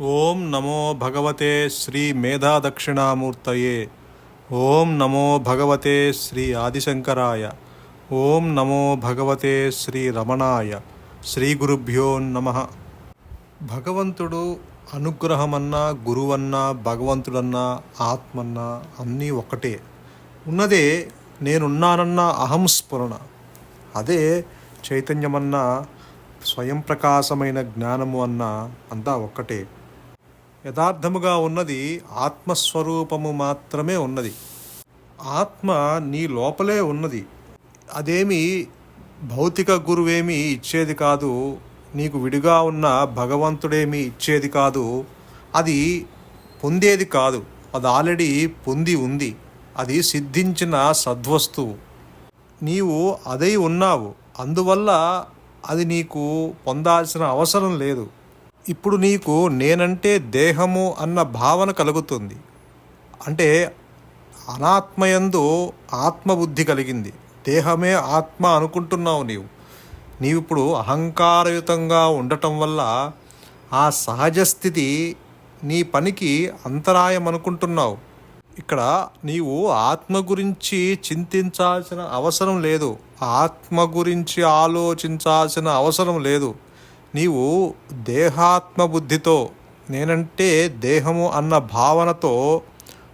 ఓం నమో భగవతే శ్రీ మేధా దక్షిణామూర్తయే ఓం నమో భగవతే శ్రీ ఆదిశంకరాయ. ఓం నమో భగవతే శ్రీ రమణాయ. శ్రీ గురుభ్యో నమ. భగవంతుడు అనుగ్రహమన్నా గురువన్నా భగవంతుడన్నా ఆత్మన్నా అన్నీ ఒకటే ఉన్నదే నేనున్నానన్న అహం స్ఫురణ అదే చైతన్యమన్న స్వయం ప్రకాశమైన జ్ఞానము అన్న అంతా ఒక్కటే. యథార్థముగా ఉన్నది ఆత్మస్వరూపము మాత్రమే ఉన్నది. ఆత్మ నీ లోపలే ఉన్నది. అదేమి భౌతిక గురువేమి ఇచ్చేది కాదు. నీకు విడిగా ఉన్న భగవంతుడేమి ఇచ్చేది కాదు. అది పొందేది కాదు. అది ఆల్రెడీ పొంది ఉంది. అది సిద్ధించిన సద్వస్తువు. నీవు అదై ఉన్నావు. అందువల్ల అది నీకు పొందాల్సిన అవసరం లేదు. ఇప్పుడు నీకు నేనంటే దేహము అన్న భావన కలుగుతుంది. అంటే అనాత్మయందు ఆత్మబుద్ధి కలిగింది. దేహమే ఆత్మ అనుకుంటున్నావు నీవు. నీవు ఇప్పుడు అహంకారయుతంగా ఉండటం వల్ల ఆ సహజ స్థితి నీ పనికి అంతరాయం అనుకుంటున్నావు. ఇక్కడ నీవు ఆత్మ గురించి చింతించాల్సిన అవసరం లేదు. ఆత్మ గురించి ఆలోచించాల్సిన అవసరం లేదు. నీవు దేహాత్మ బుద్ధితో నేనంటే దేహము అన్న భావనతో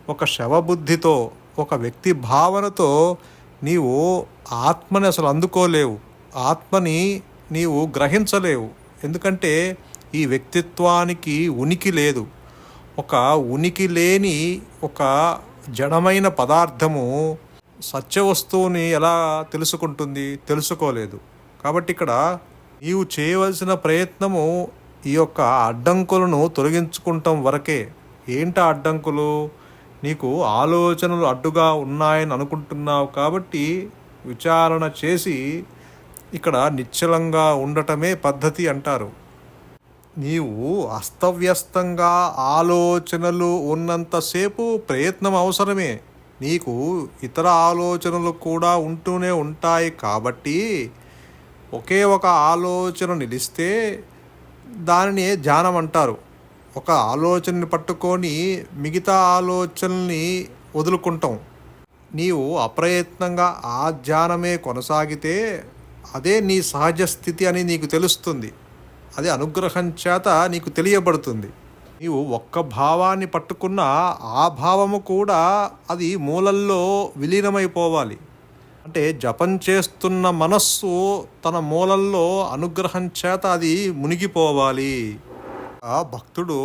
ఒక శవబుద్ధితో ఒక వ్యక్తి భావనతో నీవు ఆత్మని అసలు అందుకోలేవు. ఆత్మని నీవు గ్రహించలేవు. ఎందుకంటే ఈ వ్యక్తిత్వానికి ఉనికి లేదు. ఒక ఉనికి లేని ఒక జడమైన పదార్థము సత్య వస్తువుని ఎలా తెలుసుకుంటుంది? తెలుసుకోలేదు. కాబట్టి ఇక్కడ నీవు చేయవలసిన ప్రయత్నము ఈ యొక్క అడ్డంకులను తొలగించుకుంటాం వరకే. ఏంట అడ్డంకులు? నీకు ఆలోచనలు అడ్డుగా ఉన్నాయని అనుకుంటున్నావు కాబట్టి విచారణ చేసి ఇక్కడ నిశ్చలంగా ఉండటమే పద్ధతి అంటారు. నీవు అస్తవ్యస్తంగా ఆలోచనలు ఉన్నంతసేపు ప్రయత్నం అవసరమే. నీకు ఇతర ఆలోచనలు కూడా ఉంటూనే ఉంటాయి కాబట్టి ఒకే ఒక ఆలోచన నిలిస్తే దానిని ధ్యానం అంటారు. ఒక ఆలోచనని పట్టుకొని మిగతా ఆలోచనల్ని వదులుకుంటాం. నీవు అప్రయత్నంగా ఆ ధ్యానమే కొనసాగితే అదే నీ సహజ స్థితి అని నీకు తెలుస్తుంది. అది అనుగ్రహం చేత నీకు తెలియబడుతుంది. నీవు ఒక్క భావాన్ని పట్టుకున్న ఆ భావము కూడా అది మూలల్లో విలీనమైపోవాలి. అంటే జపం చేస్తున్న మనస్సు తన మూలల్లో అనుగ్రహం చేత అది మునిగిపోవాలి. ఆ భక్తుడు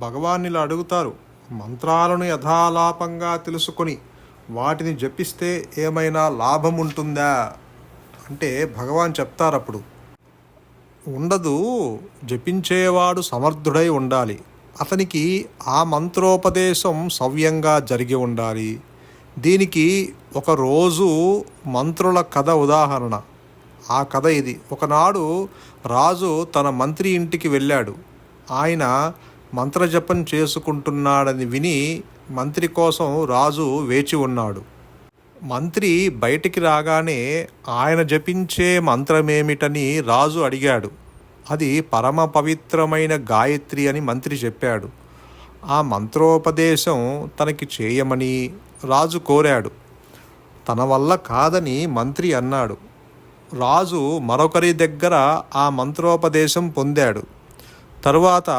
భగవాన్నిలా అడుగుతారు మంత్రాలను యథాలాపంగా తెలుసుకొని వాటిని జపిస్తే ఏమైనా లాభం ఉంటుందా? అంటే భగవాన్ చెప్తారు అప్పుడు ఉండదు జపించేవాడు సమర్థుడై ఉండాలి. అతనికి ఆ మంత్రోపదేశం సవ్యంగా జరిగి ఉండాలి. దీనికి ఒక రోజు మంత్రుల కథ ఉదాహరణ. ఆ కథ ఇది. ఒకనాడు రాజు తన మంత్రి ఇంటికి వెళ్ళాడు. ఆయన మంత్రజపం చేసుకుంటున్నాడని విని మంత్రి కోసం రాజు వేచి ఉన్నాడు. మంత్రి బయటికి రాగానే ఆయన జపించే మంత్రమేమిటని రాజు అడిగాడు. అది పరమ పవిత్రమైన గాయత్రి అని మంత్రి చెప్పాడు. ఆ మంత్రోపదేశం తనకి చేయమని రాజు కోరాడు. తన వల్ల కాదని మంత్రి అన్నాడు. రాజు మరొకరి దగ్గర ఆ మంత్రోపదేశం పొందాడు. తరువాత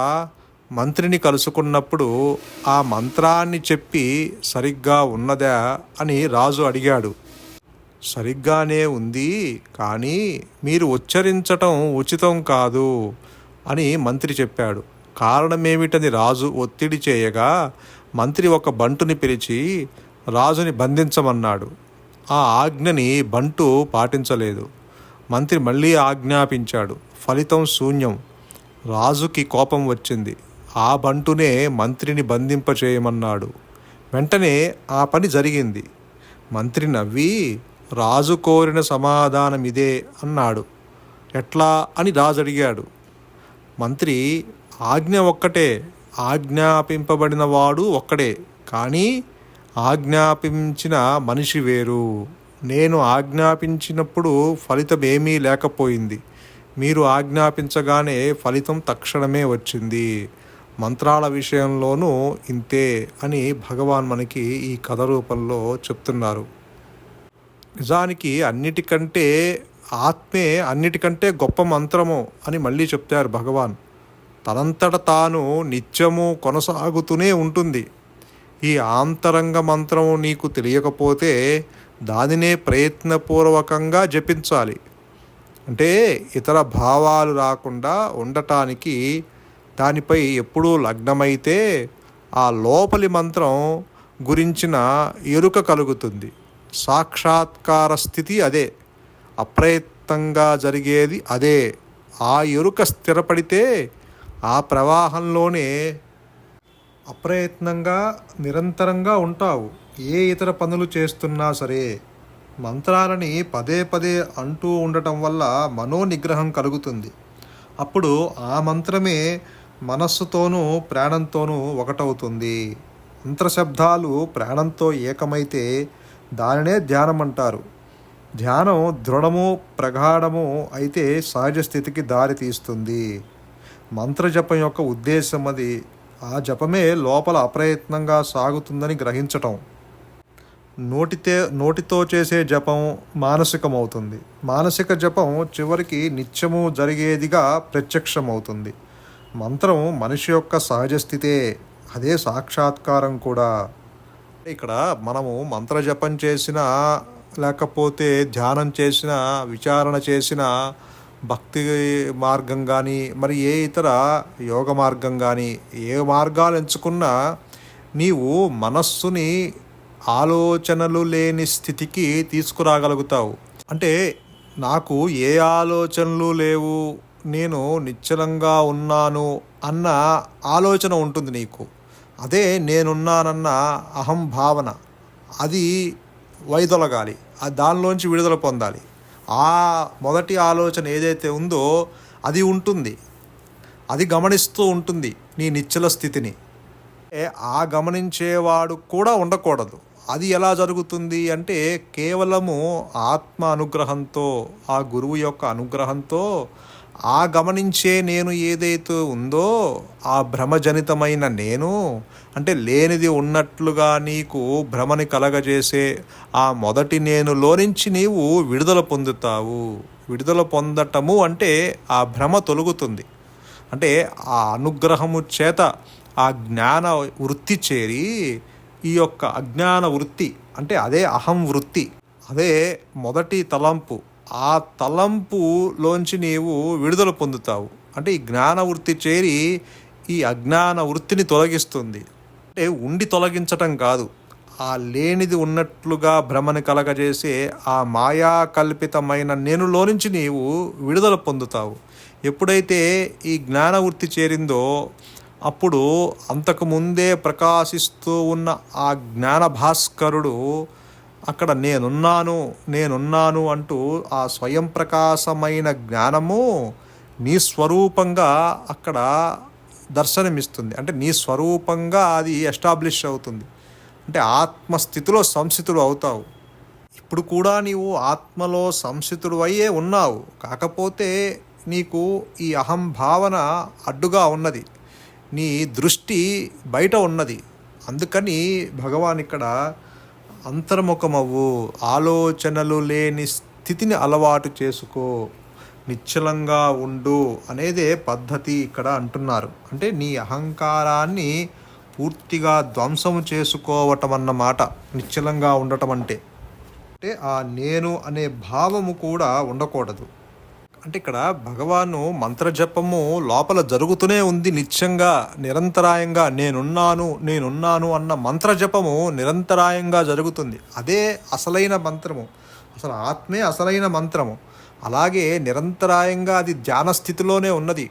మంత్రిని కలుసుకున్నప్పుడు ఆ మంత్రాన్ని చెప్పి సరిగ్గా ఉన్నదా అని రాజు అడిగాడు. సరిగ్గానే ఉంది కానీ మీరు ఉచ్చరించటం ఉచితం కాదు అని మంత్రి చెప్పాడు. కారణమేమిటని రాజు ఒత్తిడి చేయగా మంత్రి ఒక బంటుని పిలిచి రాజుని బంధించమన్నాడు. ఆ ఆజ్ఞని బంటు పాటించలేదు. మంత్రి మళ్ళీ ఆజ్ఞాపించాడు. ఫలితం శూన్యం. రాజుకి కోపం వచ్చింది. ఆ బంటునే మంత్రిని బంధింపచేయమన్నాడు. వెంటనే ఆ పని జరిగింది. మంత్రి నవ్వి రాజు కోరిన సమాధానం ఇదే అన్నాడు. ఎట్లా? అని రాజు అడిగాడు మంత్రి ఆజ్ఞ ఒక్కటే. ఆజ్ఞాపింపబడిన వాడు ఒక్కడే. కానీ ఆజ్ఞాపించిన మనిషి వేరు. నేను ఆజ్ఞాపించినప్పుడు ఫలితం ఏమీ లేకపోయింది. మీరు ఆజ్ఞాపించగానే ఫలితం తక్షణమే వచ్చింది. మంత్రాల విషయంలోనూ ఇంతే అని భగవాన్ మనకి ఈ కథ రూపంలో చెప్తున్నారు. నిజానికి అన్నిటికంటే ఆత్మే అన్నిటికంటే గొప్ప మంత్రము అని మళ్ళీ చెప్తారు భగవాన్. తనంతట తాను నిత్యము కొనసాగుతూనే ఉంటుంది. ఈ ఆంతరంగ మంత్రము నీకు తెలియకపోతే దానినే ప్రయత్నపూర్వకంగా జపించాలి. అంటే ఇతర భావాలు రాకుండా ఉండటానికి దానిపై ఎప్పుడూ లగ్నమైతే ఆ లోపలి మంత్రం గురించిన ఎరుక కలుగుతుంది. సాక్షాత్కార స్థితి అదే. అప్రయత్నంగా జరిగేది అదే. ఆ ఎరుక స్థిరపడితే ఆ ప్రవాహంలోనే అప్రయత్నంగా నిరంతరంగా ఉంటావు. ఏ ఇతర పనులు చేస్తున్నా సరే మంత్రాలని పదే పదే అంటూ ఉండటం వల్ల మనోనిగ్రహం కలుగుతుంది. అప్పుడు ఆ మంత్రమే మనస్సుతోనూ ప్రాణంతోనూ ఒకటవుతుంది. మంత్రశబ్దాలు ప్రాణంతో ఏకమైతే దానినే ధ్యానం అంటారు ధ్యానం దృఢము ప్రగాఢము అయితే సహజ స్థితికి దారి తీస్తుంది మంత్రజపం యొక్క ఉద్దేశం అది ఆ జపమే లోపల అప్రయత్నంగా సాగుతుందని గ్రహించటం. నోటితే నోటితో చేసే జపం మానసికమవుతుంది. మానసిక జపం చివరికి నిత్యము జరిగేదిగా ప్రత్యక్షమవుతుంది. మంత్రం మనిషి యొక్క సహజ స్థితే అదే సాక్షాత్కారం కూడా. ఇక్కడ మనము మంత్ర జపం చేసిన లేకపోతే ధ్యానం చేసిన విచారణ చేసిన భక్తి మార్గం కానీ మరి ఏ ఇతర యోగ మార్గం కానీ ఏ మార్గాలు ఎంచుకున్నా నీవు మనస్సుని ఆలోచనలు లేని స్థితికి తీసుకురాగలుగుతావు. అంటే నాకు ఏ ఆలోచనలు లేవు నేను నిశ్చలంగా ఉన్నాను అన్న ఆలోచన ఉంటుంది నీకు. అదే నేనున్నానన్న అహం భావన. అది వైదొలగాలి. దానిలోంచి విడుదల పొందాలి. ఆ మొదటి ఆలోచన ఏదైతే ఉందో అది ఉంటుంది. అది గమనిస్తూ ఉంటుంది నీ నిచ్చల స్థితిని. ఆ గమనించేవాడు కూడా ఉండకూడదు. అది ఎలా జరుగుతుంది అంటే కేవలము ఆత్మ అనుగ్రహంతో ఆ గురువు యొక్క అనుగ్రహంతో ఆ గమనించే నేను ఏదైతే ఉందో ఆ భ్రమజనితమైన నేను అంటే లేనిది ఉన్నట్లుగా నీకు భ్రమని కలగజేసే ఆ మొదటి నేనులో నుంచి నీవు విడుదల పొందుతావు. విడుదల పొందటము అంటే ఆ భ్రమ తొలుగుతుంది. అంటే ఆ అనుగ్రహము చేత ఆ జ్ఞాన వృత్తి చేరి ఈ యొక్క అజ్ఞాన వృత్తి అంటే అదే అహం వృత్తి అదే మొదటి తలంపు ఆ తలంపులోంచి నీవు విడుదల పొందుతావు. అంటే ఈ జ్ఞాన వృత్తి చేరి ఈ అజ్ఞాన వృత్తిని తొలగిస్తుంది. అంటే ఉండి తొలగించటం కాదు. ఆ లేనిది ఉన్నట్లుగా భ్రమని కలగజేసే ఆ మాయా కల్పితమైన నేనులో నుంచి నీవు విడుదల పొందుతావు. ఎప్పుడైతే ఈ జ్ఞాన వృత్తి చేరిందో అప్పుడు అంతకు ముందే ప్రకాశిస్తూ ఉన్న ఆ జ్ఞాన భాస్కరుడు అక్కడ నేనున్నాను నేనున్నాను అంటూ ఆ స్వయం ప్రకాశమైన జ్ఞానము నీ స్వరూపంగా అక్కడ దర్శనమిస్తుంది. అంటే నీ స్వరూపంగా అది ఎస్టాబ్లిష్ అవుతుంది. అంటే ఆత్మస్థితిలో సంస్థితుడు అవుతావు. ఇప్పుడు కూడా నీవు ఆత్మలో సంస్థితుడు అయ్యే ఉన్నావు. కాకపోతే నీకు ఈ అహం భావన అడ్డుగా ఉన్నది. నీ దృష్టి బయట ఉన్నది. అందుకని భగవాన్ ఇక్కడ అంతర్ముఖమవ్వు. ఆలోచనలు లేని స్థితిని అలవాటు చేసుకో. నిశ్చలంగా ఉండు అనేదే పద్ధతి ఇక్కడ అంటున్నారు. అంటే నీ అహంకారాన్ని పూర్తిగా ధ్వంసము చేసుకోవటం అన్నమాట నిశ్చలంగా ఉండటం అంటే అంటే ఆ నేను అనే భావము కూడా ఉండకూడదు. అంటే ఇక్కడ భగవాను మంత్రజపము లోపల జరుగుతూనే ఉంది నిత్యంగా నిరంతరాయంగా నేనున్నాను నేనున్నాను అన్న మంత్రజపము నిరంతరాయంగా జరుగుతుంది. అదే అసలైన మంత్రము. అసలు ఆత్మే అసలైన మంత్రము. అలాగే నిరంతరాయంగా అది ధ్యాన స్థితిలోనే ఉన్నది.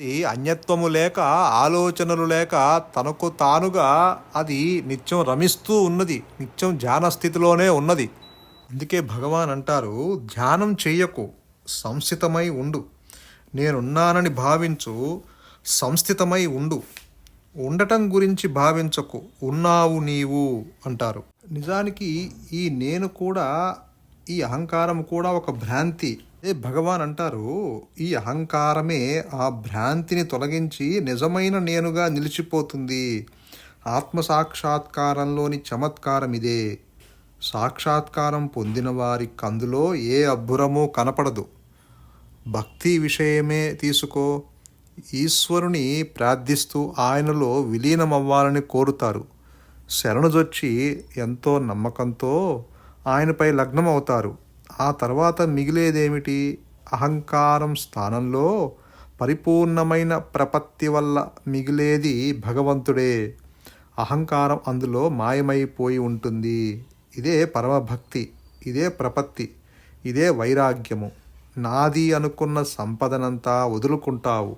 అది అన్యత్వము లేక ఆలోచనలు లేక తనకు తానుగా అది నిత్యం రమిస్తూ ఉన్నది. నిత్యం ధ్యాన స్థితిలోనే ఉన్నది. అందుకే భగవాన్ అంటారు ధ్యానం చెయ్యకు సంస్థితమై ఉండు. నేనున్నానని భావించు సంస్థితమై ఉండు. ఉండటం గురించి భావించకు. ఉన్నావు నీవు అంటారు. నిజానికి ఈ నేను కూడా ఈ అహంకారం కూడా ఒక భ్రాంతి. ఏ భగవాన్ అంటారు ఈ అహంకారమే ఆ భ్రాంతిని తొలగించి నిజమైన నేనుగా నిలిచిపోతుంది. ఆత్మ సాక్షాత్కారంలోని చమత్కారం ఇదే. సాక్షాత్కారం పొందిన వారి కందులో ఏ అబ్బురమూ కనపడదు. భక్తి విషయమే తీసుకో. ఈశ్వరుని ప్రార్థిస్తూ ఆయనలో విలీనమవ్వాలని కోరుతారు. శరణుజొచ్చి ఎంతో నమ్మకంతో ఆయనపై లగ్నం అవుతారు ఆ తర్వాత మిగిలేదేమిటి? అహంకారం స్థానంలో పరిపూర్ణమైన ప్రపత్తి వల్ల మిగిలేది భగవంతుడే. అహంకారం అందులో మాయమైపోయి ఉంటుంది. ఇదే పరమభక్తి ఇదే ప్రపత్తి ఇదే వైరాగ్యము. నాది అనుకున్న సంపదనంతా వదులుకుంటావు.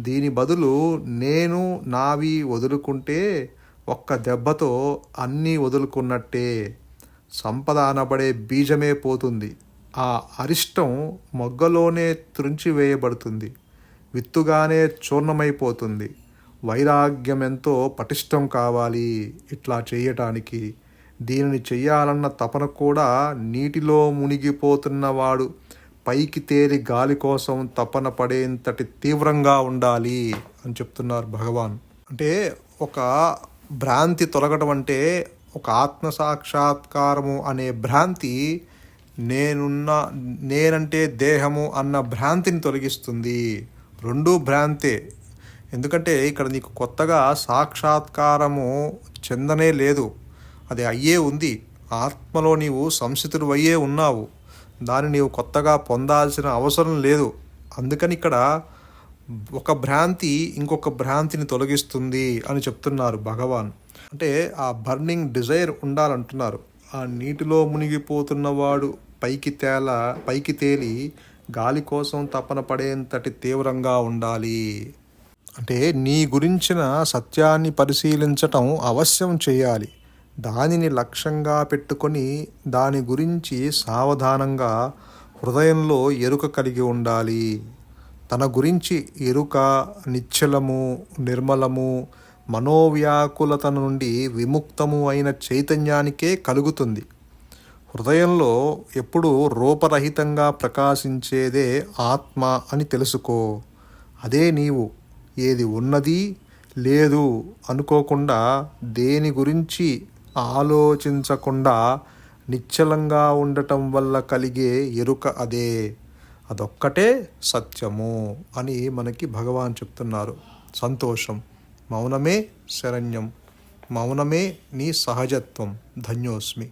దీని బదులు నేను నావి వదులుకుంటే ఒక్క దెబ్బతో అన్నీ వదులుకున్నట్టే. సంపద అనబడే బీజమే పోతుంది. ఆ అరిష్టం మొగ్గలోనే త్రుంచివేయబడుతుంది విత్తుగానే చూర్ణమైపోతుంది. వైరాగ్యం ఎంతో పటిష్టం కావాలి ఇట్లా చేయటానికి. దీనిని చెయ్యాలన్న తపన కూడా నీటిలో మునిగిపోతున్నవాడు పైకి తేలి గాలి కోసం తపన పడేంతటి తీవ్రంగా ఉండాలి అని చెప్తున్నారు భగవాన్. అంటే ఒక భ్రాంతి తొలగడం అంటే ఒక ఆత్మ సాక్షాత్కారము అనే భ్రాంతి నేనున్న నేనంటే దేహము అన్న భ్రాంతిని తొలగిస్తుంది. రెండూ భ్రాంతే. ఎందుకంటే ఇక్కడ నీకు కొత్తగా సాక్షాత్కారము చెందనే లేదు. అది అయ్యే ఉంది. ఆత్మలో నీవు సంస్థితుడు అయ్యే ఉన్నావు. దాన్ని నీవు కొత్తగా పొందాల్సిన అవసరం లేదు. అందుకని ఇక్కడ ఒక భ్రాంతి ఇంకొక భ్రాంతిని తొలగిస్తుంది అని చెప్తున్నారు భగవాన్. అంటే ఆ బర్నింగ్ డిజైర్ ఉండాలంటున్నారు. ఆ నీటిలో మునిగిపోతున్నవాడు పైకి తేల పైకి తేలి గాలి కోసం తపన పడేంతటి తీవ్రంగా ఉండాలి. అంటే నీ గురించిన సత్యాన్ని పరిశీలించటం అవశ్యం చేయాలి. దానిని లక్ష్యంగా పెట్టుకొని దాని గురించి సావధానంగా హృదయంలో ఎరుక కలిగి ఉండాలి. తన గురించి ఎరుక నిశ్చలము నిర్మలము మనోవ్యాకులత నుండి విముక్తము అయిన చైతన్యానికే కలుగుతుంది. హృదయంలో ఎప్పుడూ రూపరహితంగా ప్రకాశించేదే ఆత్మ అని తెలుసుకో. అదే నీవు ఏది ఉన్నది లేదు అనుకోకుండా దేని గురించి ఆలోచించకుండా నిశ్చలంగా ఉండటం వల్ల కలిగే ఎరుక అదే. అదొక్కటే సత్యము అని మనకి భగవాన్ చెప్తున్నారు. సంతోషం. మౌనమే శరణ్యం. మౌనమే నీ సహజత్వం. ధన్యోస్మి.